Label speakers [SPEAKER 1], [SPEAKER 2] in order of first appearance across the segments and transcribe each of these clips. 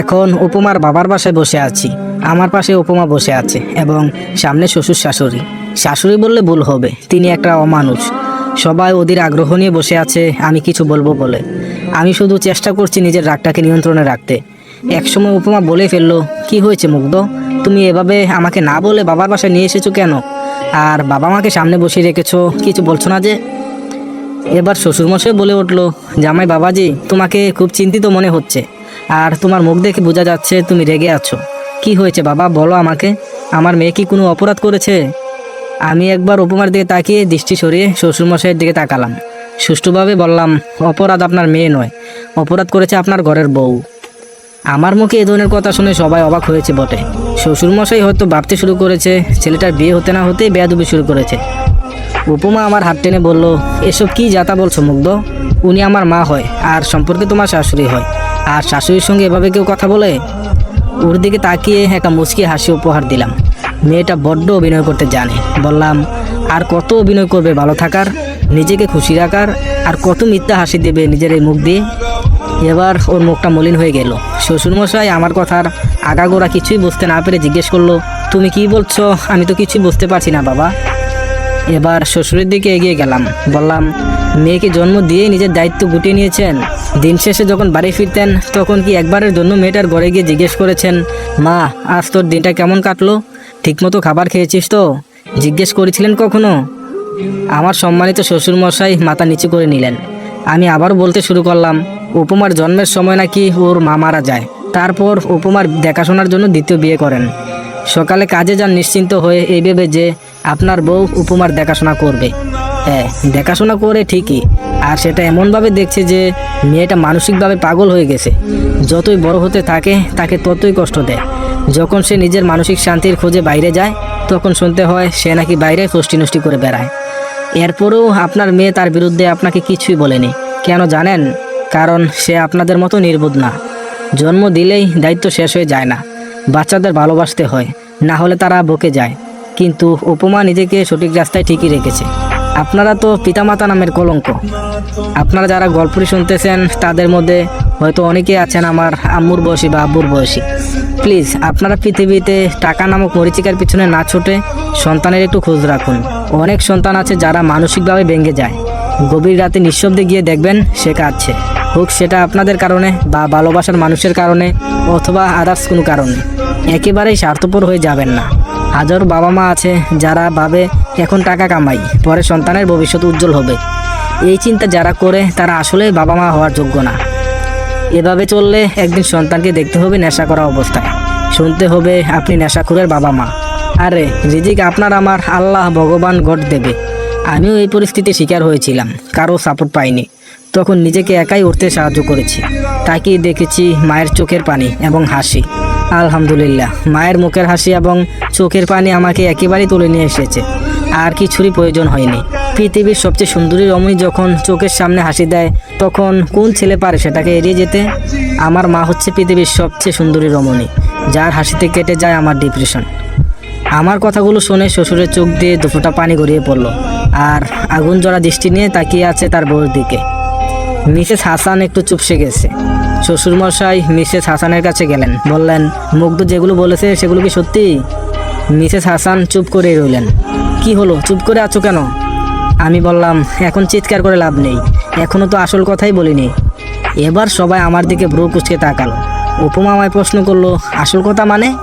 [SPEAKER 1] এখন উপমার বাবার বাসায় বসে আছি। আমার পাশে উপমা বসে আছে এবং সামনে শ্বশুর শাশুড়ি। শাশুড়ি বললে ভুল হবে, তিনি একটা অমানুষ। সবাই ওদের আগ্রহ নিয়ে বসে আছে, আমি কিছু বলব বলে। আমি শুধু চেষ্টা করছি নিজের রাগটাকে নিয়ন্ত্রণে রাখতে। একসময় উপমা বলে ফেলল, কি হয়েছে মুগ্ধ? তুমি এভাবে আমাকে না বলে বাবার বাসায় নিয়ে এসেছ কেন? আর বাবা মাকে সামনে বসিয়ে রেখেছো, কিছু বলছো না যে? এবার শ্বশুরমশাই বলে উঠল, জামাই বাবাজি, তোমাকে খুব চিন্তিত মনে হচ্ছে। আর তোমার মুখ দেখে বোঝা যাচ্ছে তুমি রেগে আছো। কি হয়েছে বাবা? বলো আমাকে। আমার মেয়ে কি কোনো অপরাধ করেছে? আমি একবার উপমার দিকে তাকিয়ে দৃষ্টি সরিয়ে শ্বশুরমশাইয়ের দিকে তাকালাম। সুষ্ঠুভাবে বললাম, অপরাধ আপনার মেয়ে নয়। অপরাধ করেছে আপনার ঘরের বউ। আমার মুখে এ ধরনের কথা শুনে সবাই অবাক হয়েছে বটে। শ্বশুরমশাই হয়তো ভাবতে শুরু করেছে, ছেলেটার বিয়ে হতে না হতেই বেয়াদুবি শুরু করেছে। উপমা আমার হাত টেনে বলল, এসব কি যাতা বলছো মুগ্ধ? উনি আমার মা হয়, আর সম্পর্কে তোমার শাশুড়ি হয়। আর শাশুড়ির সঙ্গে এভাবে কেউ কথা বলে? ওর দিকে তাকিয়ে একটা মুচকি হাসি উপহার দিলাম। মেয়েটা বড্ড অভিনয় করতে জানে। বললাম, আর কত অভিনয় করবে ভালো থাকার? নিজেকে খুশি রাখার? আর কত মিথ্যা হাসি দেবে নিজের এই মুখ দিয়ে? এবার ওর মুখটা মলিন হয়ে গেল। শ্বশুরমশাই আমার কথার আগাগোড়া কিছুই বুঝতে না পেরে জিজ্ঞেস করল, তুমি কি বলছো? আমি তো কিছুই বুঝতে পারছি না বাবা। এবার শ্বশুরের দিকে এগিয়ে গেলাম। বললাম মেয়েকে জন্ম দিয়ে নিজের দায়িত্ব গুটিয়ে নিয়েছেন। দিন শেষে যখন বাড়ি ফিরতেন, তখন কি একবারের জন্য মেয়েটার ঘরে গিয়ে জিজ্ঞেস করেছেন, মা, আজ তোর দিনটা কেমন কাটলো? ঠিকমতো খাবার খেয়েছিস তো? জিজ্ঞেস করেছিলেন কখনো? আমার সম্মানিত শ্বশুরমশাই মাথা নিচু করে নিলেন। আমি আবার বলতে শুরু করলাম, উপমার জন্মের সময় নাকি ওর মা মারা যায়? তারপর উপমার দেখাশোনার জন্য দ্বিতীয় বিয়ে করেন। সকালে কাজে যান নিশ্চিন্ত হয়ে এই ভেবে যে আপনার বউ উপমার দেখাশোনা করবে। দেখাশোনা করে ঠিকই। আর সেটা এমনভাবে দেখছে যে মেয়েটা মানসিকভাবে পাগল হয়ে গেছে। যতই বড় হতে থাকে, তাকে ততই কষ্ট দেয়। যখন সে নিজের মানসিক শান্তির খোঁজে বাইরে যায়, তখন শুনতে হয় সে নাকি বাইরে ফষ্টি নষ্টি করে বেড়ায়। এরপরেও আপনার মেয়ে তার বিরুদ্ধে আপনাকে কিছুই বলেনি। কেন জানেন? কারণ সে আপনাদের মতো নির্বোধ না। জন্ম দিলেই দায়িত্ব শেষ হয়ে যায় না। বাচ্চাদের ভালোবাসতে হয়, না হলে তারা বকে যায়। কিন্তু উপমা নিজেকে সঠিক রাস্তায় ঠিকই রেখেছে। আপনারা তো পিতামাতা নামের কলঙ্ক। আপনারা যারা গল্পটি শুনতেছেন, তাদের মধ্যে হয়তো অনেকেই আছেন আমার আম্মুর বয়সী বা আব্বুর বয়সী। প্লিজ, আপনারা পৃথিবীতে টাকা নামক মরিচিকার পিছনে না ছুটে সন্তানের একটু খোঁজ রাখুন। অনেক সন্তান আছে যারা মানসিকভাবে ভেঙে যায়। গভীর রাতে নিঃশব্দে গিয়ে দেখবেন সে কাঁদছে। হোক সেটা আপনাদের কারণে বা ভালোবাসার মানুষের কারণে অথবা আদার্স কোনো কারণে। একেবারেই স্বার্থপর হয়ে যাবেন না। হাজারো বাবা মা আছে যারা ভাবে এখন টাকা কামাই, পরে সন্তানের ভবিষ্যৎ উজ্জ্বল হবে। এই চিন্তা যারা করে, তারা আসলে বাবা মা হওয়ার যোগ্য না। এভাবে চললে একদিন সন্তানকে দেখতে হবে নেশা করা অবস্থায়। শুনতে হবে আপনি নেশাখোরের বাবা মা। আরে, রিজিক আপনার আমার, আল্লাহ ভগবান গড দেবে। আমিও এই পরিস্থিতির শিকার হয়েছিলাম, কারও সাপোর্ট পাইনি। তখন নিজেকে একাই উঠতে সাহায্য করেছি। তাকিয়ে দেখেছি মায়ের চোখের পানি এবং হাসি। আলহামদুলিল্লাহ। মায়ের মুখের হাসি এবং চোখের পানি আমাকে একেবারেই তুলে নিয়ে এসেছে। আর কিছুরই প্রয়োজন হয়নি। পৃথিবীর সবচেয়ে সুন্দরী রমণী যখন চোখের সামনে হাসি দেয়, তখন কোন ছেলে পারে সেটাকে এড়িয়ে যেতে? আমার মা হচ্ছে পৃথিবীর সবচেয়ে সুন্দরী রমণী। যার হাসিতে কেটে যায় আমার ডিপ্রেশন আমার কথাগুলো শুনে শ্বশুরের চোখ দিয়ে দুফোটা পানি গড়িয়ে পড়ল। আর আগুন জড়া দৃষ্টি নিয়ে তাকিয়ে আছে তার বউর দিকে। মিসেস হাসান একটু চুপসে গেছে। শ্বশুরমশাই মিসেস হাসানের কাছে গেলেন। বললেন, মুগ্ধ যেগুলো বলেছে সেগুলো কি সত্যি? মিসেস হাসান চুপ করে রইলেন। কি হলো? চুপ করে আছো কেন? আমি বললাম, এখন চিৎকার করে লাভ নেই। এখনও তো আসল কথাই বলিনি। এবার সবাই আমার দিকে ভ্রু কুচকে তাকালো। উপমা আমায় প্রশ্ন করল, আসল কথা মানে?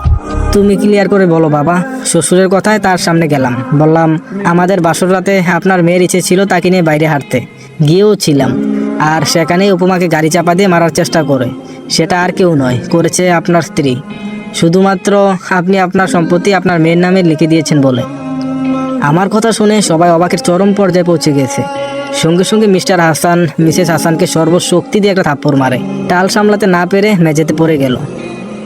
[SPEAKER 1] তুমি ক্লিয়ার করে বলো বাবা। শ্বশুরের কথায় তার সামনে গেলাম। বললাম, আমাদের বাসর রাতে আপনার মেয়ের ইচ্ছে ছিল তাকে নিয়ে বাইরে হাঁটতে। গিয়েও ছিলাম। আর সেখানেই উপমাকে গাড়ি চাপা দিয়ে মারার চেষ্টা করে। সেটা আর কেউ নয়, করেছে আপনার স্ত্রী। শুধুমাত্র আপনি আপনার সম্পত্তি আপনার মেয়ের নামে লিখে দিয়েছেন বলে। আমার কথা শুনে সবাই অবাকের চরম পর্যায়ে পৌঁছে গেছে। সঙ্গে সঙ্গে মিস্টার হাসান, মিসেস হাসানকে সর্বশক্তি দিয়ে একটা থাপ্পড় মারে। টাল সামলাতে না পেরে মেঝেতে পড়ে গেল।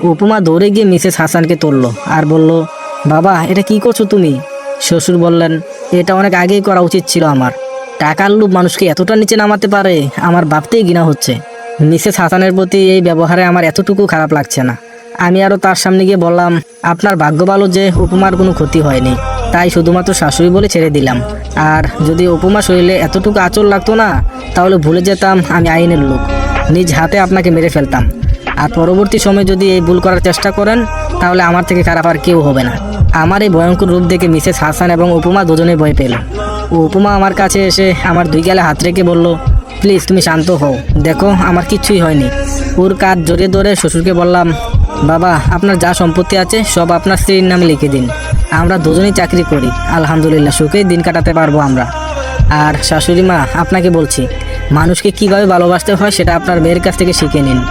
[SPEAKER 1] উপমা দৌড়ে গিয়ে মিসেস হাসানকে তুললো আর বলল, বাবা, এটা কি করছ তুমি? শ্বশুর বললেন, এটা অনেক আগেই করা উচিত ছিল আমার। টাকার লোভ মানুষকে এতটা নিচে নামাতে পারে, আমার ভাবতেই ঘৃণা হচ্ছে। মিসেস হাসানের প্রতি এই ব্যবহারে আমার এতটুকু খারাপ লাগছে না। আমি আরও তার সামনে গিয়ে বললাম, আপনার ভাগ্য ভালো যে উপমার কোনো ক্ষতি হয়নি। তাই শুধুমাত্র শাশুড়ি বলে ছেড়ে দিলাম। আর যদি উপমা শরীরে এতটুকু আচর লাগতো না, তাহলে ভুলে যেতাম আমি আইনের লোক। নিজ হাতে আপনাকে মেরে ফেলতাম। আর পরবর্তী সময় যদি এই ভুল করার চেষ্টা করেন, তাহলে আমার থেকে খারাপ আর কেউ হবে না। আমার এই ভয়ঙ্কর রূপ দেখে মিসেস হাসান এবং উপমা দুজনে ভয় পেল। উপমা আমার কাছে এসে আমার দুই গালে হাত রেখে বলল, প্লিজ তুমি শান্ত হও। দেখো, আমার কিচ্ছুই হয়নি। ওর কাজ জড়িয়ে ধরে শ্বশুরকে বললাম, বাবা, আপনার যা সম্পত্তি আছে, সব আপনার স্ত্রীর নামে লিখে দিন। আমরা দুজনেই চাকরি করি। আলহামদুলিল্লাহ, সুখেই দিন কাটাতে পারব আমরা। আর শাশুড়ি মা, আপনাকে বলছি, মানুষকে কীভাবে ভালোবাসতে হয় সেটা আপনার মেয়ের কাছ থেকে শিখে নিন।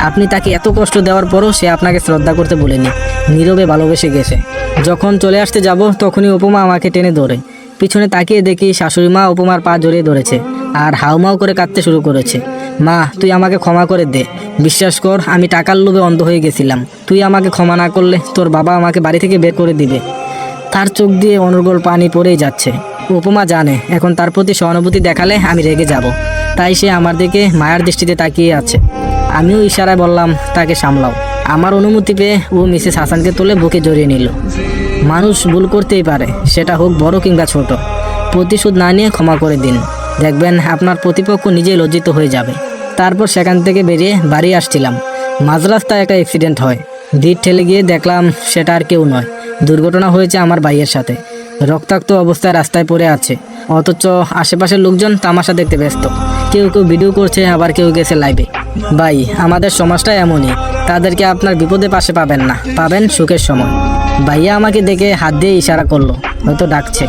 [SPEAKER 1] আপনি তাকে এত কষ্ট দেওয়ার পরও সে আপনাকে শ্রদ্ধা করতে বলেনি। নীরবে ভালোবেসে গেছে। যখন চলে আসতে যাব, তখনই উপমা আমাকে টেনে ধরে। পিছনে তাকিয়ে দেখি শাশুড়ি মা উপমার পা জড়িয়ে ধরেছে আর হাউমাউ করে কাঁদতে শুরু করেছে। মা, তুই আমাকে ক্ষমা করে দে। বিশ্বাস কর, আমি টাকার লোভে অন্ধ হয়ে গেছিলাম। তুই আমাকে ক্ষমা না করলে তোর বাবা আমাকে বাড়ি থেকে বের করে দিবে। তার চোখ দিয়ে অনর্গল পানি পড়েই যাচ্ছে। উপমা জানে, এখন তার প্রতি সহানুভূতি দেখালে আমি রেগে যাব। তাই সে আমার দিকে মায়ার দৃষ্টিতে তাকিয়ে আছে। আমিও ইশারায় বললাম, তাকে সামলাও। আমার অনুমতি পেয়ে ও মিসেস হাসানকে তুলে বুকে জড়িয়ে নিল। মানুষ ভুল করতেই পারে, সেটা হোক বড় কিংবা ছোট। প্রতিশোধ না নিয়ে ক্ষমা করে দিন। দেখবেন আপনার প্রতিপক্ষ নিজেই লজ্জিত হয়ে যাবে। তারপর সেখান থেকে বেরিয়ে বাড়ি আসছিলাম। মাঝ রাস্তায় একটা অ্যাক্সিডেন্ট হয়। ভিড় ঠেলে গিয়ে দেখলাম সেটা আর কেউ নয়। দুর্ঘটনা হয়েছে আমার ভাইয়ের সাথে। রক্তাক্ত অবস্থায় রাস্তায় পড়ে আছে। অথচ আশেপাশের লোকজন তামাশা দেখতে ব্যস্ত। কেউ কেউ ভিডিও করছে, আবার কেউ গেছে লাইভে ভাই, আমাদের সমাজটা এমনই। তাদেরকে আপনার বিপদে পাশে পাবেন না। পাবেন সুখের সময়। ভাইয়া আমাকে দেখে হাত দিয়ে ইশারা করল, হয়তো ডাকছে।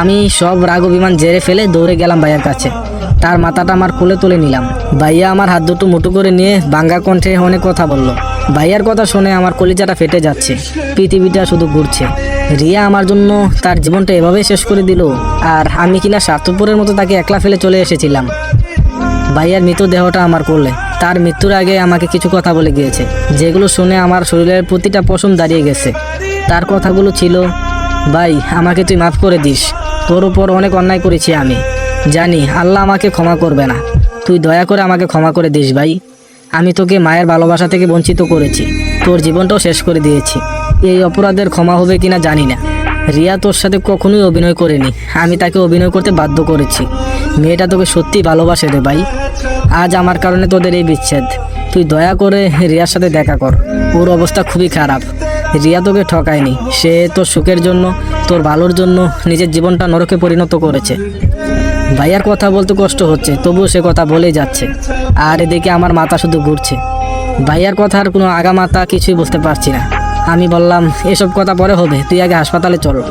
[SPEAKER 1] আমি সব রাগ অভিমান জেরে ফেলে দৌড়ে গেলাম ভাইয়ার কাছে। তার মাথাটা আমার কোলে তুলে নিলাম। ভাইয়া আমার হাত দুটো মুঠো করে নিয়ে বাঙ্গা কণ্ঠে অনেক কথা বলল। ভাইয়ার কথা শুনে আমার কলিজাটা ফেটে যাচ্ছে, পৃথিবীটা শুধু ঘুরছে। রিয়া আমার জন্য তার জীবনটা এভাবেই শেষ করে দিল, আর আমি কিনা স্বার্থপুরের মতো তাকে একলা ফেলে চলে এসেছিলাম। ভাইয়ার মৃতদেহটা আমার করলে তার মৃত্যুর আগে আমাকে কিছু কথা বলে গিয়েছে, যেগুলো শুনে আমার শরীরের প্রতিটা পশম দাঁড়িয়ে গেছে। তার কথাগুলো ছিল, ভাই, আমাকে তুই মাফ করে দিস। তোর উপর অনেক অন্যায় করেছি আমি। জানি, আল্লাহ আমাকে ক্ষমা করবে না। তুই দয়া করে আমাকে ক্ষমা করে দিস, ভাই। আমি তোকে মায়ের ভালোবাসা থেকে বঞ্চিত করেছি। তোর জীবনটাও শেষ করে দিয়েছি। এই অপরাধের ক্ষমা হবে কিনা জানি না। রিয়া তোর সাথে কখনোই অভিনয় করেনি। আমি তাকে অভিনয় করতে বাধ্য করেছি। মেয়েটা তোকে সত্যি ভালোবাসে রে, ভাই। আজ আমার কারণে তোদের এই বিচ্ছেদ। তুই দয়া করে রিয়ার সাথে দেখা কর। ওর অবস্থা খুবই খারাপ। রিয়া তোকে ঠকায়নি। সে তোর সুখের জন্য, তোর ভালোর জন্য নিজের জীবনটা নরকে পরিণত করেছে। ভাইয়ার কথা বলতে কষ্ট হচ্ছে, তবুও সে কথা বলেই যাচ্ছে। আর এদিকে আমার মাথা শুধু ঘুরছে। ভাইয়ার কথার কোনো আগা মাথা কিছুই বুঝতে পারছি না। আমি বললাম, এসব কথা পরে হবে, তুই আগে হাসপাতালে চল।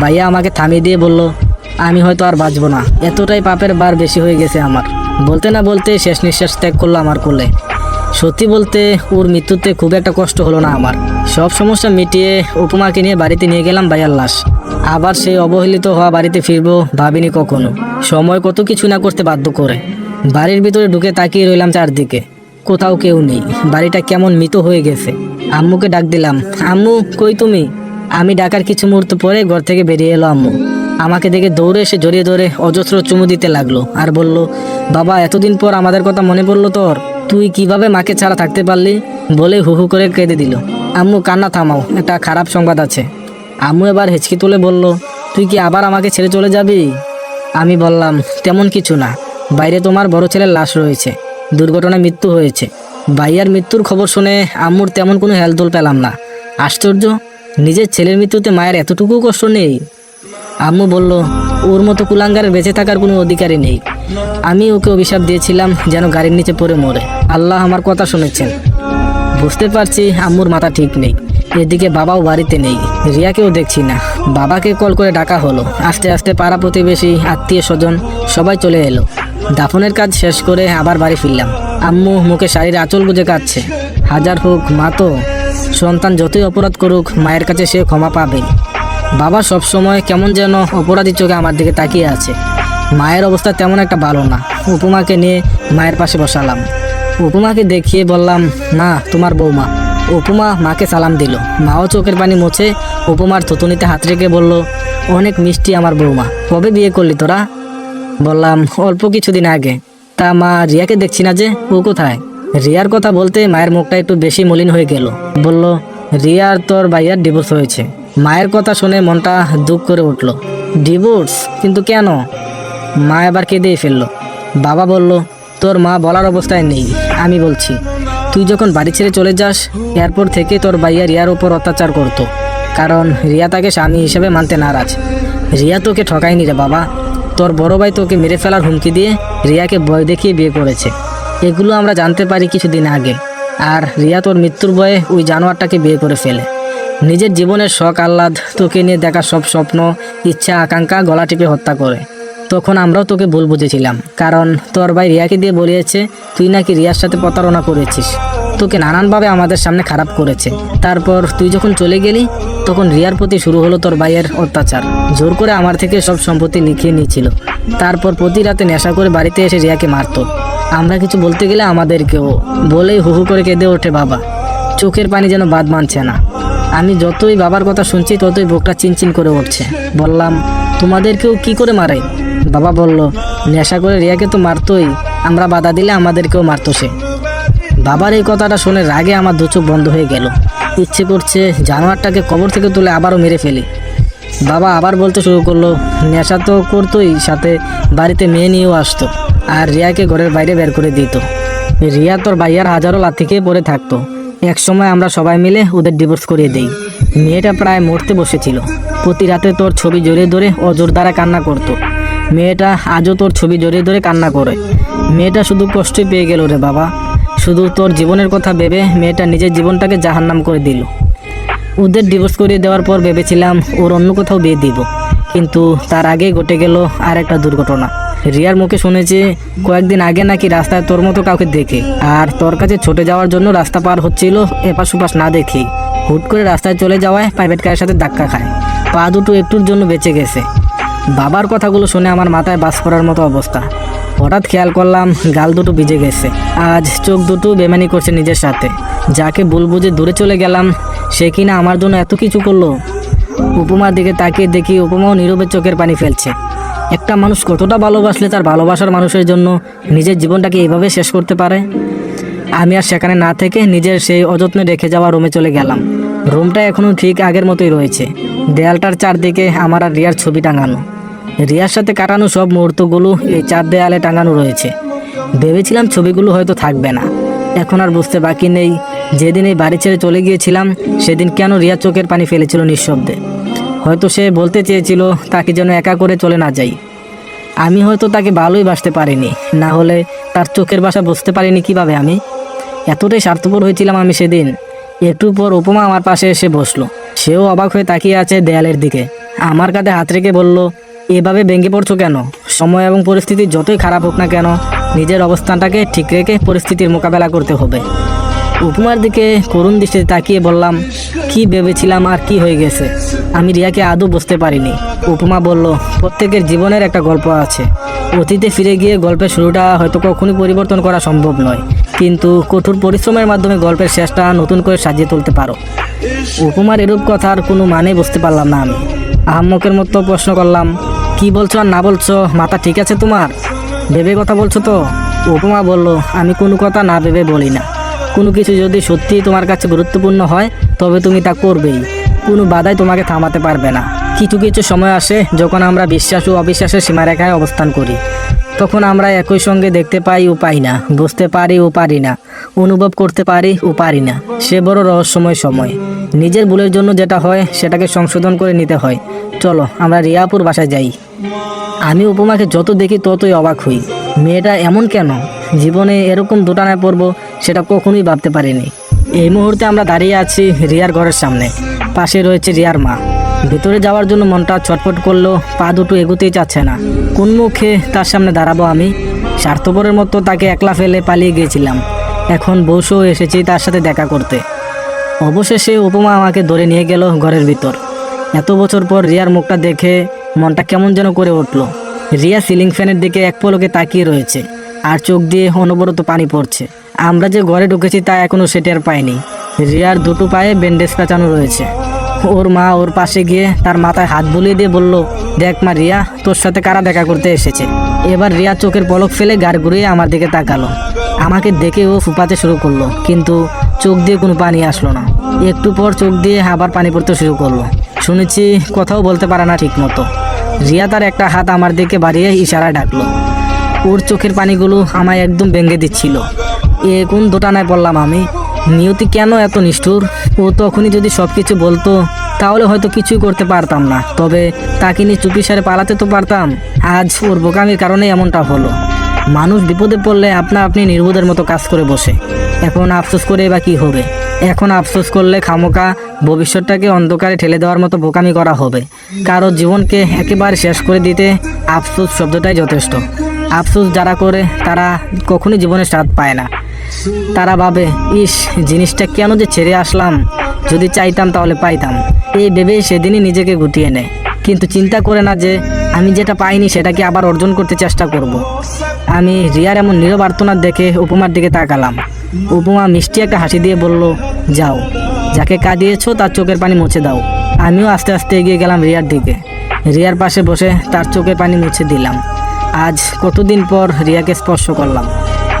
[SPEAKER 1] ভাইয়া আমাকে থামিয়ে দিয়ে বলল, আমি হয়তো আর বাঁচবো না। এতটাই পাপের বার বেশি হয়ে গেছে আমার। বলতে না বলতে শেষ নিঃশ্বাস ত্যাগ করল আমার কোলে। সত্যি বলতে, ওর মৃত্যুতে খুব একটা কষ্ট হলো না আমার। সব সমস্যা মিটিয়ে উপমাকে নিয়ে বাড়িতে নিয়ে গেলাম ভাইয়ার লাশ আবার সেই অবহেলিত হওয়া বাড়িতে ফিরবো ভাবিনি কখনো। সময় কত কিছু না করতে বাধ্য করে। বাড়ির ভিতরে ঢুকে তাকিয়ে রইলাম চারদিকে। কোথাও কেউ নেই। বাড়িটা কেমন মৃত হয়ে গেছে। আম্মুকে ডাক দিলাম, আম্মু, কই তুমি? আমি ডাকার কিছু মুহূর্ত পরে ঘর থেকে বেরিয়ে এলো আম্মু। আমাকে দেখে দৌড়ে এসে জড়িয়ে ধরে অজস্র চুমু দিতে লাগল আর বলল, বাবা, এতদিন পর আমাদের কথা মনে পড়ল তোর। তুই কীভাবে মাকে ছাড়া থাকতে পারলি? বলে হু হু করে কেঁদে দিল। আম্মু, কান্না থামাও, একটা খারাপ সংবাদ আছে। আম্মু এবার হেঁচকি তুলে বলল, তুই কি আবার আমাকে ছেড়ে চলে যাবি? আমি বললাম, তেমন কিছু না। বাইরে তোমার বড় ছেলের লাশ রয়েছে। দুর্ঘটনায় মৃত্যু হয়েছে। ভাইয়ার মৃত্যুর খবর শুনে আম্মুর তেমন কোনো হেলদোল পেলাম না। আশ্চর্য, নিজের ছেলের মৃত্যুতে মায়ের এতটুকু কষ্ট নেই? আম্মু বলল, ওর মতো কুলাঙ্গারের বেঁচে থাকার কোনো অধিকারই নেই। আমি ওকে অভিশাপ দিয়েছিলাম যেন গাড়ির নিচে পড়ে মরে। আল্লাহ আমার কথা শুনেছেন। বুঝতে পারছি আম্মুর মাথা ঠিক নেই। এদিকে বাবাও বাড়িতে নেই। রিয়াকেও দেখছি না। বাবাকে কল করে ডাকা হলো। আস্তে আস্তে পাড়া প্রতিবেশী, আত্মীয় স্বজন সবাই চলে এলো। দাফনের কাজ শেষ করে আবার বাড়ি ফিরলাম। আম্মু মুখে শাড়ির আঁচল গুজে কাচ্ছে হাজার হোক, মা তো। সন্তান যতই অপরাধ করুক, মায়ের কাছে সে ক্ষমা পাবে। বাবা সব সময় কেমন যেন অপরাধী চোখে আমার দিকে তাকিয়ে আছে। মায়ের অবস্থা তেমন একটা ভালো না। উপমাকে নিয়ে মায়ের পাশে বসালাম। উপমাকে দেখিয়ে বললাম মা তোমার বৌমা। উপমা মাকে সালাম দিল। মাও চোখের পানি মুছে উপমার থুতুনিতে হাত রেখে বলল, অনেক মিষ্টি আমার বৌমা, কবে বিয়ে করলি তোরা? বললাম, অল্প কিছুদিন আগে। তা মা রিয়াকে দেখছি না যে, ও কোথায়? রিয়ার কথা বলতে মায়ের মুখটা একটু বেশি মলিন হয়ে গেল। বলল রিয়ার তোর ভাইয়ার ডিভোর্স হয়েছে। মায়ের কথা শুনে মনটা দুঃখ করে উঠল। ডিভোর্স? কিন্তু কেন? মা এবার কেঁদেই ফেলল। বাবা বলল তোর মা বলার অবস্থায় নেই, আমি বলছি। তুই যখন বাড়ি ছেড়ে চলে যাস, এরপর থেকে তোর ভাইয়া রিয়ার ওপর অত্যাচার করতো। কারণ রিয়া তাকে স্বামী হিসেবে মানতে নারাজ। রিয়া তোকে ঠকায়নি রে বাবা। তোর বড় ভাই তোকে মেরে ফেলার হুমকি দিয়ে রিয়াকে ভয় দেখিয়ে বিয়ে করেছে। এগুলো আমরা জানতে পারি কিছুদিন আগে। আর রিয়া তোর মৃত্যুর ভয়ে ওই জানোয়ারটাকে বিয়ে করে ফেলে। নিজের জীবনের শখ আহ্লাদ তোকে নিয়ে দেখা সব স্বপ্ন, ইচ্ছা, আকাঙ্ক্ষা গলা টিপে হত্যা করে। তখন আমরাও তোকে ভুল বুঝেছিলাম। কারণ তোর ভাই রিয়াকে দিয়ে বলিয়েছে, তুই নাকি রিয়ার সাথে প্রতারণা করেছিস। তোকে নানানভাবে আমাদের সামনে খারাপ করেছে। তারপর তুই যখন চলে গেলি, তখন রিয়ার প্রতি শুরু হলো তোর ভাইয়ের অত্যাচার। জোর করে আমার থেকে সব সম্পত্তি লিখিয়ে নিয়েছিল। তারপর প্রতি রাতে নেশা করে বাড়িতে এসে রিয়াকে মারতো। আমরা কিছু বলতে গেলে আমাদেরকেও বলেই হু হু করে কেঁদে ওঠে বাবা। চোখের পানি যেন বাদ মানছে না। আমি যতই বাবার কথা শুনছি, ততই বুকটা চিনচিন করে উঠছে। বললাম, তোমাদেরকেও কি করে মারে? বাবা বলল, নেশা করে রিয়াকে তো মারতোই, আমরা বাধা দিলে আমাদেরকেও মারতো সে। বাবার এই কথাটা শুনে রাগে আমার দু বন্ধ হয়ে গেল। ইচ্ছে করছে জানোয়ারটাকে কবর থেকে তুলে আবারও মেরে ফেলি। বাবা আবার বলতে শুরু করল, নেশা তো করতোই, সাথে বাড়িতে মেয়ে নিয়েও আসতো, আর রিয়াকে ঘরের বাইরে বের করে দিত। রিয়া তোর ভাইয়ার হাজারো লাথি খেয়ে পড়ে থাকতো। এক সময় আমরা সবাই মিলে ওদের ডিভোর্স করিয়ে দেই। মেয়েটা প্রায় মরতে বসেছিল। প্রতি রাতে তোর ছবি জড়িয়ে ধরে অজোর দ্বারা কান্না করতো। মেয়েটা আজও তোর ছবি জড়িয়ে ধরে কান্না করে। মেয়েটা শুধু কষ্টই পেয়ে গেল রে বাবা। শুধু তোর জীবনের কথা ভেবে মেয়েটা নিজের জীবনটাকে জাহান্নাম করে দিল। ওদের ডিভোর্স করিয়ে দেওয়ার পর ভেবেছিলাম ওর অন্য কোথাও বিয়ে দিব। কিন্তু তার আগেই ঘটে গেল আর একটা দুর্ঘটনা। রিয়ার মুখে শুনেছি, কয়েকদিন আগে নাকি রাস্তায় তোর মতো কাউকে দেখে। আর তোর কাছে ছুটে যাওয়ার জন্য রাস্তা পার হচ্ছিল, এপাশ ওপাশ না দেখে হুট করে রাস্তায় চলে যাওয়ায় প্রাইভেট কারের সাথে ধাক্কা খায়। পা দুটো একটুর জন্য বেঁচে গেছে। বাবার কথাগুলো শুনে আমার মাথায় বাস করার মতো অবস্থা। হঠাৎ খেয়াল করলাম গাল দুটো ভিজে গেছে। আজ চোখ দুটো বেমানি করছে নিজের সাথে। যাকে ভুল বুঝে দূরে চলে গেলাম, সে কিনা আমার জন্য এত কিছু করল? উপমার দিকে তাকিয়ে দেখি উপমাও নীরবে চোখের পানি ফেলছে। একটা মানুষ কতটা ভালোবাসলে তার ভালোবাসার মানুষের জন্য নিজের জীবনটাকে এইভাবে শেষ করতে পারে? আমি আর সেখানে না থেকে নিজের সেই অযত্নে রেখে যাওয়া রুমে চলে গেলাম। রুমটা এখনও ঠিক আগের মতোই রয়েছে। দেয়ালটার চারদিকে আমার আর রিয়ার ছবি টাঙানো। রিয়ার সাথে কাটানো সব মুহূর্তগুলো এই চার দেয়ালে টাঙানো রয়েছে। ভেবেছিলাম ছবিগুলো হয়তো থাকবে না। এখন আর বুঝতে বাকি নেই যেদিন এই বাড়ি ছেড়ে চলে গিয়েছিলাম, সেদিন কেন রিয়া চোখের পানি ফেলেছিল নিঃশব্দে। হয়তো সে বলতে চেয়েছিল তাকে যেন একা করে চলে না যাই। আমি হয়তো তাকে ভালোই বাসতে পারিনি, না হলে তার চোখের বাসা বুঝতে পারিনি কীভাবে আমি। এতটাই স্বার্থপর হয়েছিলাম আমি সেদিন। একটু পর উপমা আমার পাশে এসে বসল। সেও অবাক হয়ে তাকিয়ে আছে দেয়ালের দিকে। আমার কাঁধে হাত রেখে বলল এভাবে ভেঙে পড়ছো কেন? সময় এবং পরিস্থিতি যতই খারাপ হোক না কেন, নিজের অবস্থানটাকে ঠিক রেখে পরিস্থিতির মোকাবেলা করতে হবে। উপমার দিকে করুণ দৃষ্টিতে তাকিয়ে বললাম, কি ভেবেছিলাম আর কি হয়ে গেছে? আমি রিয়াকে আদৌ বুঝতে পারিনি। উপমা বলল, প্রত্যেকের জীবনের একটা গল্প আছে। অতীতে ফিরে গিয়ে গল্পের শুরুটা হয়তো কখনোই পরিবর্তন করা সম্ভব নয়। কিন্তু কঠোর পরিশ্রমের মাধ্যমে গল্পের শেষটা নতুন করে সাজিয়ে তুলতে পারো। উপমার এরূপ কথার কোনো মানে বুঝতে পারলাম না আমি। আহম্মকের মতো প্রশ্ন করলাম, কি বলছো আর না বলছো? মাথা ঠিক আছে তোমার? ভেবে কথা বলছো তো। উপমা বলল, আমি কোনো কথা না ভেবে বলি না। কোনো কিছু যদি সত্যি তোমার কাছে গুরুত্বপূর্ণ হয়, তবে তুমি তা করবেই। কোনো বাধাই তোমাকে থামাতে পারবে না। কিছু কিছু সময় আসে যখন আমরা বিশ্বাস ও অবিশ্বাসের সীমারেখায় অবস্থান করি। তখন আমরা একই সঙ্গে দেখতে পাই ও পাই না, বুঝতে পারি ও পারি না, অনুভব করতে পারি ও পারি না, সে বড় রহস্যময় সময়। নিজের ভুলের জন্য যেটা হয়, সেটাকে সংশোধন করে নিতে হয়। চলো, আমরা রিয়াপুর বাসায় যাই। আমি উপমাকে যত দেখি ততই অবাক হই। মেয়েটা এমন কেন? জীবনে এরকম দোটানায় পড়ব, সেটা কখনোই ভাবতে পারিনি। এই মুহূর্তে আমরা দাঁড়িয়ে আছি রিয়ার ঘরের সামনে। পাশে রয়েছে রিয়ার মা। ভেতরে যাওয়ার জন্য মনটা ছটফট করল পা দুটো এগোতেই চাচ্ছে না। কোন মুখে তার সামনে দাঁড়াবো আমি? স্বার্থপরের মতো তাকে একলা ফেলে পালিয়ে গিয়েছিলাম। এখন বসেও এসেছি তার সাথে দেখা করতে। অবশেষে উপমা আমাকে ধরে নিয়ে গেল ঘরের ভিতর। এত বছর পর রিয়ার মুখটা দেখে মনটা কেমন যেন করে উঠল। রিয়া সিলিং ফ্যানের দিকে এক পলকে তাকিয়ে রয়েছে আর চোখ দিয়ে অনবরত পানি পড়ছে। আমরা যে ঘরে ঢুকেছি তা এখনও সেটি আর পাইনি। রিয়ার দুটো পায়ে ব্যান্ডেজ পেঁচানো রয়েছে। ওর মা ওর পাশে গিয়ে তার মাথায় হাত বুলিয়ে দিয়ে বলল, দেখ মা রিয়া, তোর সাথে কারা দেখা করতে এসেছে? এবার রিয়া চোখের পলক ফেলে গাড় ঘুরিয়ে আমার দিকে তাকালো। আমাকে দেখে ও ফুপাতে শুরু করল, কিন্তু চোখ দিয়ে কোনো পানি আসলো না। একটু পর চোখ দিয়ে আবার পানি পড়তে শুরু করল। শুনেছি কথাও বলতে পারে না ঠিক মতো রিয়া তার একটা হাত আমার দিকে বাড়িয়ে ইশারা ডাকলো। ওর চোখের পানিগুলো আমায় একদম ভেঙে দিচ্ছিল। এ কোন দোটানায় পড়লাম আমি? নিয়তি কেন এত নিষ্ঠুর? ও তখনই যদি সব কিছু বলতো, তাহলে হয়তো কিছুই করতে পারতাম না। তবে তাকে নিয়ে চুপি সারে পালাতে তো পারতাম। আজ ওর বোকামির কারণে এমনটা হলো। মানুষ বিপদে পড়লে আপনা আপনি নির্বোধের মতো কাজ করে বসে। এখন আফসোস করে বা কি হবে? এখন আফসোস করলে খামোকা ভবিষ্যৎটাকে অন্ধকারে ঠেলে দেওয়ার মতো বোকামি করা হবে। কারও জীবনকে একেবারে শেষ করে দিতে আফসোস শব্দটাই যথেষ্ট। আফসোস যারা করে, তারা কখনোই জীবনে স্বাদ পায় না। তারা ভাবে, ইস, জিনিসটা কেন যে ছেড়ে আসলাম? যদি চাইতাম তাহলে পাইতাম। এই ভেবেই সেদিনই নিজেকে গুটিয়ে নেয়। কিন্তু চিন্তা করে না যে, আমি যেটা পাইনি সেটাকে আবার অর্জন করতে চেষ্টা করব। আমি রিয়ার এমন নীরব আর্তনাদ দেখে উপমার দিকে তাকালাম। উপমা মিষ্টি একটা হাসি দিয়ে বলল, যাও, যাকে কাঁদিয়েছো তার চোখের পানি মুছে দাও। আমিও আস্তে আস্তে এগিয়ে গেলাম রিয়ার দিকে। রিয়ার পাশে বসে তার চোখের পানি মুছে দিলাম। আজ কতদিন পর রিয়াকে স্পর্শ করলাম।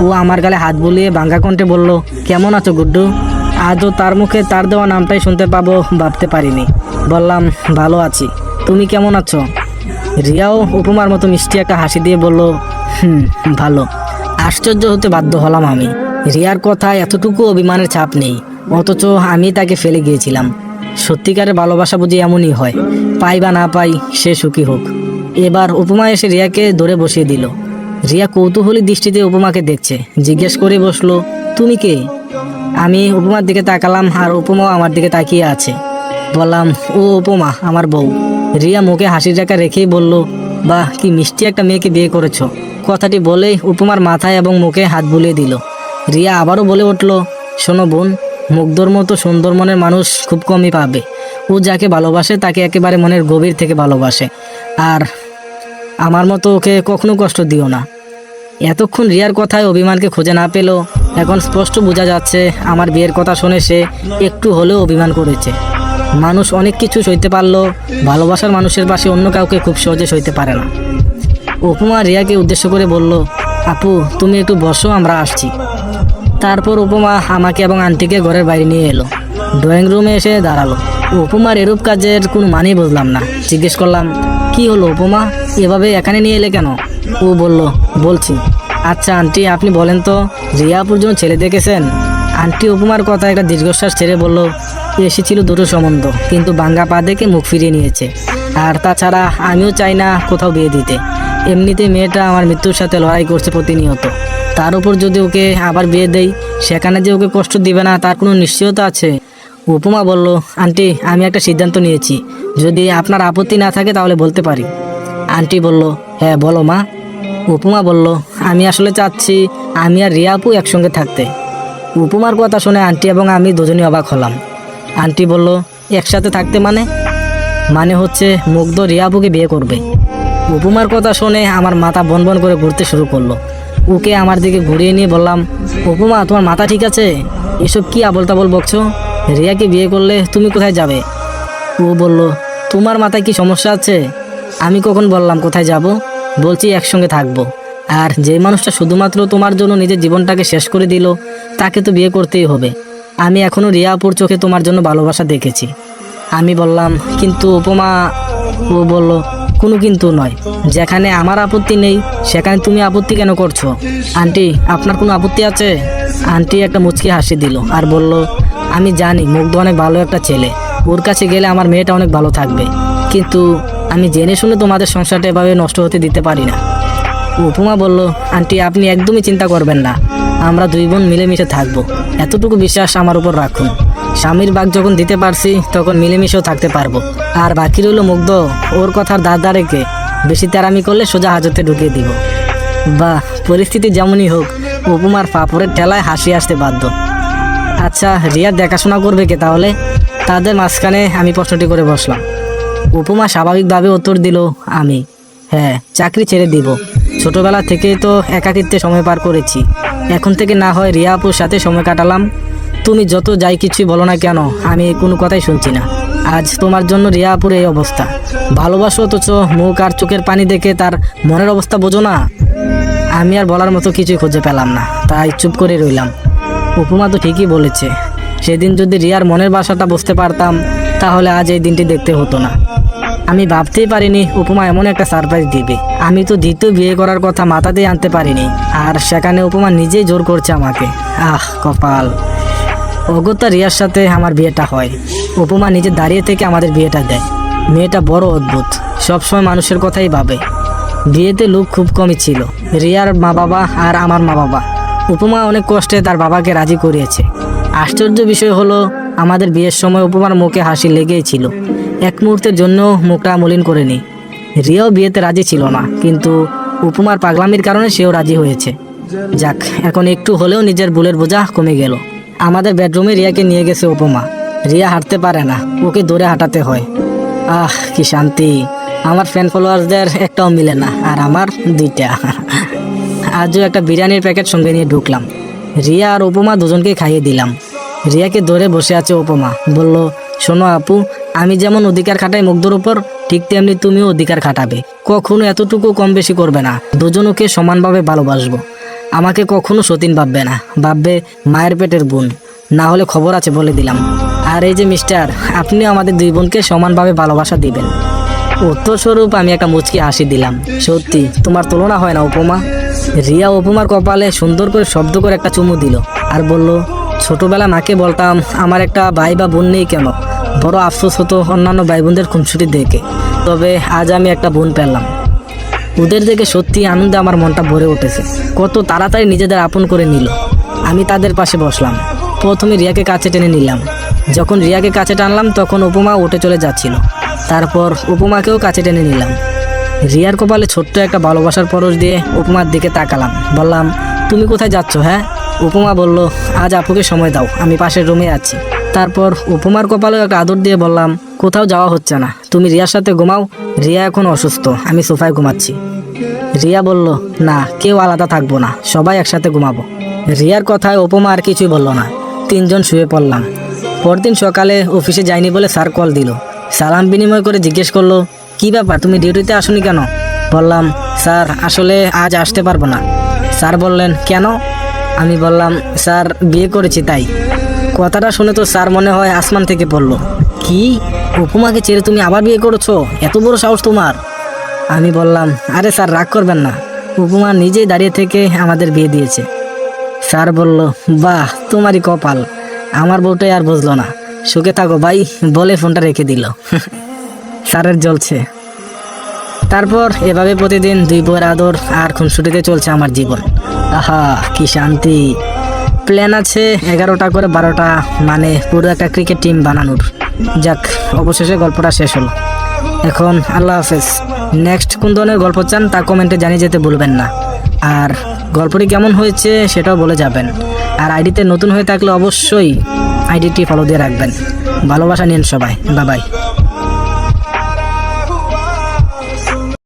[SPEAKER 1] ও আমার গালে হাত বুলিয়ে বাঙ্গা কণ্ঠে বলল, কেমন আছো গুড্ডু? আজও তার মুখে তার দেওয়া নামটাই শুনতে পাবো, ভাবতে পারিনি। বললাম, ভালো আছি। তুমি কেমন আছো? রিয়াও উপমার মতো মিষ্টি একটা হাসি দিয়ে বলল, হুম, ভালো। আশ্চর্য হতে বাধ্য হলাম আমি। রিয়ার কথায় এতটুকু অভিমানের ছাপ নেই, অথচ আমি তাকে ফেলে গিয়েছিলাম। সত্যিকারের ভালোবাসা বুঝি এমনই হয়, পাই বা না পাই সে সুখী হোক। এবার উপমা এসে রিয়াকে ধরে বসিয়ে দিল। রিয়া কৌতূহলী দৃষ্টিতে উপমাকে দেখছে। জিজ্ঞেস করে বসল, তুমি কে? আমি উপমার দিকে তাকালাম আর উপমাও আমার দিকে তাকিয়ে আছে। বললাম, ও উপমা, আমার বউ। রিয়া মুখে হাসির রেখা রেখেই বলল, বাহ, কি মিষ্টি একটা মেয়েকে বিয়ে করেছ। কথাটি বলে উপমার মাথায় এবং মুখে হাত বুলিয়ে দিল। রিয়া আবারও বলে উঠল, শোনো বোন, মুগ্ধর মতো সুন্দর মনের মানুষ খুব কমই পাবে। ও যাকে ভালোবাসে তাকে একেবারে মনের গভীর থেকে ভালোবাসে। আর আমার মতো ওকে কখনো কষ্ট দিও না। এতক্ষণ রিয়ার কথায় অভিমানকে খুঁজে না পেলেও এখন স্পষ্ট বোঝা যাচ্ছে আমার বিয়ের কথা শুনে সে একটু হলেও অভিমান করেছে। মানুষ অনেক কিছু সইতে পারল, ভালোবাসার মানুষের পাশে অন্য কাউকে খুব সহজে সইতে পারে না। উপমা রিয়াকে উদ্দেশ্য করে বলল, আপু, তুমি একটু বসো, আমরা আসছি। তারপর উপমা আমাকে এবং আন্টিকে ঘরের বাইরে নিয়ে এলো। ড্রয়িং রুমে এসে দাঁড়াল। উপমার এরূপ কাজের কোনো মানেই বুঝলাম না। জিজ্ঞেস করলাম, কি হলো উপমা এভাবে এখানে নিয়ে এলে কেন? ও বলল, বলছি। আচ্ছা আন্টি, আপনি বলেন তো, রিয়াপুর জন্য ছেলে দেখেছেন, আন্টি উপমার কথা একটা দীর্ঘশ্বাস ছেড়ে বলল এসেছিল দুটো সম্বন্ধ, কিন্তু বাঙ্গা পা দেখে মুখ ফিরিয়ে নিয়েছে। আর তাছাড়া আমিও চাই না কোথাও বিয়ে দিতে। এমনিতে মেয়েটা আমার মৃত্যুর সাথে লড়াই করছে প্রতিনিয়ত। তার উপর যদি ওকে আবার বিয়ে দেই, সেখানে যে ওকে কষ্ট দিবে না, তার কোনো নিশ্চয়তা আছে? উপমা বলল, আন্টি, আমি একটা সিদ্ধান্ত নিয়েছি। যদি আপনার আপত্তি না থাকে, তাহলে বলতে পারি। আন্টি বলল হ্যাঁ বলো মা। উপমা বলল, আমি আসলে চাচ্ছি আমি আর রিয়া আপু একসঙ্গে থাকতে। উপমার কথা শুনে আন্টি এবং আমি দুজনই অবাক হলাম। আন্টি বলল, একসাথে থাকতে মানে? মানে হচ্ছে মুগ্ধ রিয়া আপুকে বিয়ে করবে। উপমার কথা শুনে আমার মাথা বন বন করে ঘুরতে শুরু করল। ওকে আমার দিকে ঘুরিয়ে নিয়ে বললাম, উপমা, তোমার মাথা ঠিক আছে? এসব কি আবল তাবল বকছো? রিয়াকে বিয়ে করলে তুমি কোথায় যাবে? ও বলল, তোমার মাথায় কি সমস্যা আছে? আমি কখন বললাম কোথায় যাব? বলছি একসঙ্গে থাকব। আর যে মানুষটা শুধুমাত্র তোমার জন্য নিজের জীবনটাকে শেষ করে দিল, তাকে তো বিয়ে করতেই হবে। আমি এখনও রিয়াপুর চোখে তোমার জন্য ভালোবাসা দেখেছি। আমি বললাম, কিন্তু উপমা, ও বলল, কোনো কিন্তু নয়। যেখানে আমার আপত্তি নেই, সেখানে তুমি আপত্তি কেন করছ? আন্টি, আপনার কোনো আপত্তি আছে? আন্টি একটা মুচকি হাসি দিল আর বলল, আমি জানি মুগ্ধ অনেক ভালো একটা ছেলে। ওর কাছে গেলে আমার মেয়েটা অনেক ভালো থাকবে। কিন্তু আমি জেনে শুনে তোমাদের সংসারটা এভাবে নষ্ট হতে দিতে পারি না। উপমা বলল, আন্টি, আপনি একদমই চিন্তা করবেন না। আমরা দুই বোন মিলেমিশে থাকব। এতটুকু বিশ্বাস আমার উপর রাখুন। স্বামীর বাঘ যখন দিতে পারছি, তখন মিলেমিশেও থাকতে পারব। আর বাকি রইল মুগ্ধ, ওর কথার দাদা রেখে বেশি তেরামি করলে সোজা হাজতে ঢুকিয়ে দিব। বা পরিস্থিতি যেমনই হোক, উপমার পাপড়ের ঠেলায় হাসি আসতে বাধ্য। আচ্ছা রিয়ার দেখাশোনা করবে কে তাহলে? তাদের মাঝখানে আমি প্রশ্নটি করে বসলাম। উপমা স্বাভাবিকভাবে উত্তর দিল, আমি। হ্যাঁ চাকরি ছেড়ে দিব। ছোটবেলা থেকেই তো একাকিত্বে সময় পার করেছি। এখন থেকে না হয় রিয়া আপুর সাথে সময় কাটালাম। তুমি যত যাই কিছুই বলো না কেন, আমি কোনো কথাই শুনছি না। আজ তোমার জন্য রিয়া আপুর এই অবস্থা। ভালোবাসো অথচ মুখ আর চোখের পানি দেখে তার মনের অবস্থা বোঝো না। আমি আর বলার মতো কিছুই খুঁজে পেলাম না, তাই চুপ করে রইলাম। উপমা তো ঠিকই বলেছে, সেদিন যদি রিয়ার মনের বাসাটা বুঝতে পারতাম, তাহলে আজ এই দিনটি দেখতে হতো না। আমি ভাবতেই পারিনি উপমা এমন একটা সারপ্রাইজ দিবে। আমি তো দ্বিতীয় বিয়ে করার কথা মাথাতেই আনতে পারিনি। আর সেখানে উপমা নিজেই জোর করছে আমাকে। আহ, কপাল। অগত্যা রিয়ার সাথে আমার বিয়েটা হয়। উপমা নিজে দাঁড়িয়ে থেকে আমাদের বিয়েটা দেয়। মেয়েটা বড় অদ্ভুত। সবসময় মানুষের কথাই ভাবে। বিয়েতে লোক খুব কমই ছিল। রিয়ার মা বাবা আর আমার মা বাবা উপমা অনেক কষ্টে তার বাবাকে রাজি করিয়েছে। আশ্চর্য বিষয় হলো, আমাদের বিয়ের সময় উপমার মুখে হাসি লেগেই ছিল। এক মুহূর্তের জন্য মুখটা মলিন করেনি রিয়াও বিয়েতে রাজি ছিল না, কিন্তু উপমার পাগলামির কারণে সেও রাজি হয়েছে। যাক, এখন একটু হলেও নিজের বুলের বোঝা কমে গেল। আমাদের বেডরুমে রিয়াকে নিয়ে গেছে উপমা। রিয়া হাঁটতে পারে না, ওকে দৌড়ে হাঁটাতে হয়। আহ, কি শান্তি। আমার ফ্যান ফলোয়ার্সদের একটাও মিলে না, আর আমার দুইটা। আজও একটা বিরিয়ানির প্যাকেট সঙ্গে নিয়ে ঢুকলাম। রিয়া আর উপমা দুজনকে খাইয়ে দিলাম। রিয়াকে ধরে বসে আছে উপমা। বলল, শোনো আপু আমি যেমন অধিকার খাটাই মুগ্ধর উপর, ঠিক তেমনি তুমিও অধিকার খাটাবে। কখনো এতটুকু কম বেশি করবে না। দুজনকে সমানভাবে ভালোবাসবো। আমাকে কখনো সতীন ভাববে না। ভাববে মায়ের পেটের বোন। না হলে খবর আছে বলে দিলাম। আর এই যে মিস্টার, আপনি আমাদের দুই বোনকে সমানভাবে ভালোবাসা দিবেন। উত্তরস্বরূপ আমি একটা মুচকি হাসি দিলাম। সত্যি, তোমার তুলনা হয় না উপমা? রিয়া উপমার কপালে সুন্দর করে শব্দ করে একটা চুমু দিল। আর বলল, ছোটবেলা মাকে বলতাম, আমার একটা ভাই বা বোন নেই কেন? বড় আফসোস হতো অন্যান্য ভাই বোনদের খুনসুটি দেখে। তবে আজ আমি একটা বোন পেলাম। ওদের দেখে সত্যি আনন্দে আমার মনটা ভরে উঠেছে। কত তাড়াতাড়ি নিজেদের আপন করে নিল। আমি তাদের পাশে বসলাম। প্রথমে রিয়াকে কাছে টেনে নিলাম। যখন রিয়াকে কাছে টানলাম, তখন উপমা উঠে চলে যাচ্ছিল। তারপর উপমাকেও কাছে টেনে নিলাম। রিয়ার কপালে ছোট্ট একটা ভালোবাসার পরশ দিয়ে উপমার দিকে তাকালাম। বললাম, তুমি কোথায় যাচ্ছ হ্যাঁ? উপমা বলল, আজ আপুকে সময় দাও, আমি পাশের রুমে আছি। তারপর উপমার কপালেও একটা আদর দিয়ে বললাম, কোথাও যাওয়া হচ্ছে না। তুমি রিয়ার সাথে ঘুমাও, রিয়া এখন অসুস্থ, আমি সোফায় ঘুমাচ্ছি। রিয়া বলল, না, কেউ আলাদা থাকব না, সবাই একসাথে ঘুমাবো। রিয়ার কথায় উপমা আর কিছুই বলল না, তিনজন শুয়ে পড়লাম। পরদিন সকালে অফিসে যাইনি বলে স্যার কল দিল। সালাম বিনিময় করে জিজ্ঞেস করল, কি ব্যাপার, তুমি ডিউটিতে আসনি কেন? বললাম, স্যার, আসলে আজ আসতে পারব না। স্যার বললেন, কেন? আমি বললাম, স্যার, বিয়ে করেছি তাই। কথাটা শুনে তো স্যার মনে হয় আসমান থেকে পড়ল। কি? উপমাকে ছেড়ে তুমি আবার বিয়ে করেছ? এত বড় সাহস তোমার। আমি বললাম আরে স্যার রাগ করবেন না। উপমা নিজেই দাঁড়িয়ে থেকে আমাদের বিয়ে দিয়েছে। স্যার বলল বাহ তোমারই কপাল। আমার বউটাই আর বুঝলো না। সুখে থাকো ভাই বলে ফোনটা রেখে দিল। স্যারের জ্বলছে। তারপর এভাবে প্রতিদিন দুই বউয়ের আদর আর খুনসুটিতে চলছে আমার জীবন। আহা কি শান্তি। প্ল্যান আছে এগারোটা করে বারোটা মানে পুরো একটা ক্রিকেট টিম বানানোর। যাক, অবশেষে গল্পটা শেষ হলো। এখন আল্লাহ হাফেজ। নেক্সট কোন ধরনের গল্প চান তা কমেন্টে জানিয়ে যেতে ভুলবেন না। আর গল্পটি কেমন হয়েছে সেটাও বলে যাবেন। আর আইডিতে নতুন হয়ে থাকলে অবশ্যই আইডিটি ফলো দিয়ে রাখবেন। ভালোবাসা নিন সবাই। বাবাই